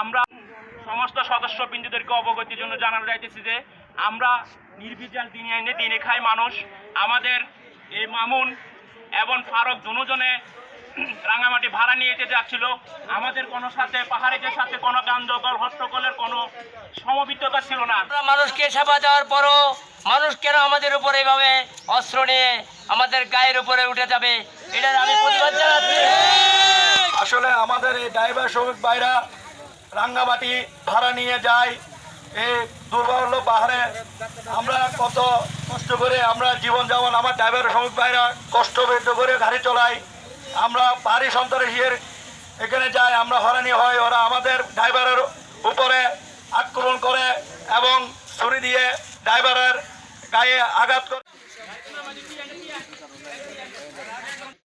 আমরা সমস্ত সদস্য বিন্দুদেরকে অবগতির জন্য জানানো যাইতেছি যে আমরা নির্বিচার দিনে এনে দিনে খাই মানুষ। আমাদের এই মামুন এবং ফারুক দুজনে রাঙামাটি ভাড়া নিয়ে যেতে যাচ্ছিল। আমাদের কোনো সাথে পাহাড়িদের সাথে কোনো গান্ধকল হট্টকলের কোনো সমবিত্ততা ছিল না। আমরা মানুষকে সেবা দেওয়ার পরও মানুষ কেন আমাদের উপরে এইভাবে অস্ত্র নিয়ে আমাদের গায়ের উপরে উঠে যাবে? এটার আমি প্রতিবাদ জানাচ্ছি। আসলে আমাদের এই ড্রাইভার শ্রমিক ভাইরা রাঙ্গামাটি ভাড়া নিয়ে যায়। এই দুর্বল পাহাড়ে আমরা কত কষ্ট করে আমরা জীবন যেমন আমার ড্রাইভার শ্রমিক ভাইরা কষ্ট করে গাড়ি চলাই। আমরা পাহাড়ি সন্ত্রাসীর এখানে যাই, আমরা হরানি হয় ওরা আমাদের ড্রাইভারের উপরে আক্রমণ করে এবং ছুরি দিয়ে ড্রাইভারের গায়ে আঘাত করে।